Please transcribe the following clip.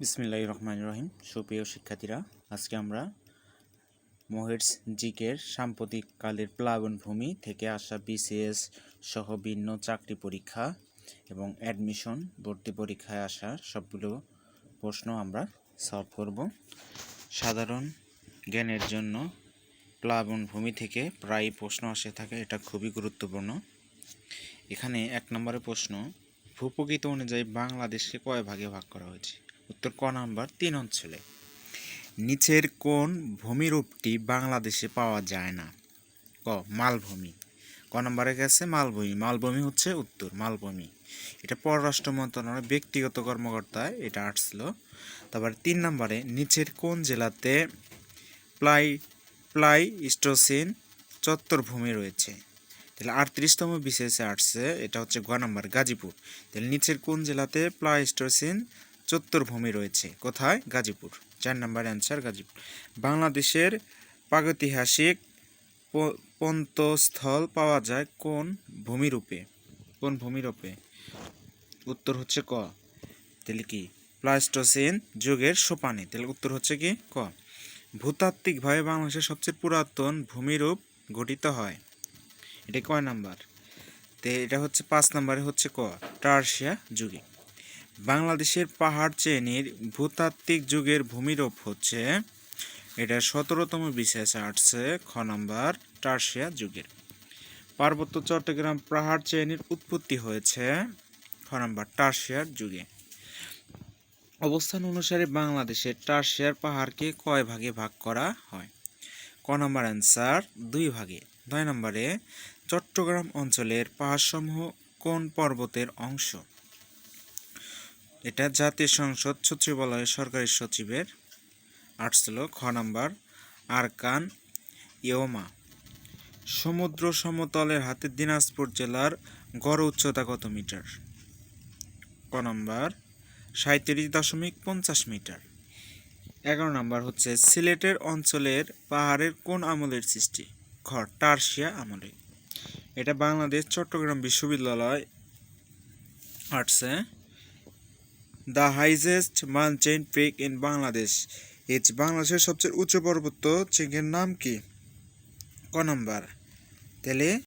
বিসমিল্লাহির রহমান রহিম। সুপ্রিয় শিক্ষার্থীরা, আজকে আমরা মোহেটস জিকের সাম্প্রতিক কালের প্লাবনভূমি থেকে আসা বিসিএস সহ ভিন্ন চাকরি পরীক্ষা এবং অ্যাডমিশন ভর্তি পরীক্ষায় আসা সবগুলো প্রশ্ন আমরা সলভ করব। সাধারণ জ্ঞানের জন্য প্লাবনভূমি থেকে প্রায় প্রশ্ন আসে থাকে, এটা খুবই গুরুত্বপূর্ণ। এখানে এক নম্বরের প্রশ্ন, ভূপ্রকৃতি অনুযায়ী বাংলাদেশকে কয় ভাগে ভাগ করা হয়েছে? উত্তর ক নাম্বার, তিন অঞ্চলে। নিচের কোন ভূমিরূপটি বাংলাদেশে পাওয়া যায় না। ক, মালভূমি। ক নম্বরে গেছে মালভূমি। মালভূমি হচ্ছে উত্তর, মালভূমি। এটা পররাষ্ট্র মন্ত্রণালয়ের ব্যক্তিগত কর্মকর্তায় এটা আসছিল তারপর তিন নম্বরে, নিচের কোন জেলাতে প্লাই প্লাই স্টোসিন চত্বরভূমি রয়েছে? তাহলে আটত্রিশতম বিশেষে আসছে, এটা হচ্ছে গ নাম্বার, গাজীপুর। তাহলে নিচের কোন জেলাতে প্লাই প্লাইস্টোসিন চত্বর ভূমি রয়েছে। কোথায়? গাজীপুর। চার নাম্বার অ্যান্সার গাজীপুর। বাংলাদেশের প্রাগৈতিহাসিক পন্তস্থল পাওয়া যায় কোন ভূমিরূপে? কোন ভূমিরূপে? উত্তর হচ্ছে ক। তাহলে কি? প্লাস্টোসিন যুগের সোপানে। তাহলে উত্তর হচ্ছে কি? ক। ভূতাত্ত্বিকভাবে বাংলাদেশের সবচেয়ে পুরাতন ভূমিরূপ গঠিত হয়। এটা কয় নাম্বার? তো এটা হচ্ছে পাঁচ নাম্বারে হচ্ছে ক। টার্সিয়া যুগে। বাংলাদেশের পাহাড় শ্রেণির ভূতাত্ত্বিক যুগের ভূমিরূপ হচ্ছে এটা সতেরোতম বিশেষ আসছে খ নাম্বার টার্সিয়া যুগের। পার্বত্য চট্টগ্রাম পাহাড় শ্রেণির উৎপত্তি হয়েছে খ নাম্বার টার্সিয়ার যুগে। অবস্থান অনুসারে বাংলাদেশের টার্সিয়ার পাহাড়কে কয় ভাগে ভাগ করা হয়? ক নাম্বার অ্যান্সার দুই ভাগে। নয় নম্বরে, চট্টগ্রাম অঞ্চলের পাহাড়সমূহ কোন পর্বতের অংশ? এটা জাতীয় সংসদ সচিবালয়ের সরকারি সচিবের আসছিল খ নাম্বার, আরকান ইয়োমা। সমুদ্র সমতলের হাতে দিনাজপুর জেলার গড় উচ্চতা কত মিটার? ক নাম্বার সাঁত্রিশ দশমিক পঞ্চাশ মিটার। এগারো নাম্বার হচ্ছে সিলেটের অঞ্চলের পাহাড়ের কোন আমলের সৃষ্টি? খ, টার্সিয়া আমলে। এটা বাংলাদেশ, চট্টগ্রাম বিশ্ববিদ্যালয় আসছে the highest mountain peak in Bangladesh. It's বাংলাদেশের সবচেয়ে উচ্চ পর্বত চিকের নাম কি? ক নম্বর। তাহলে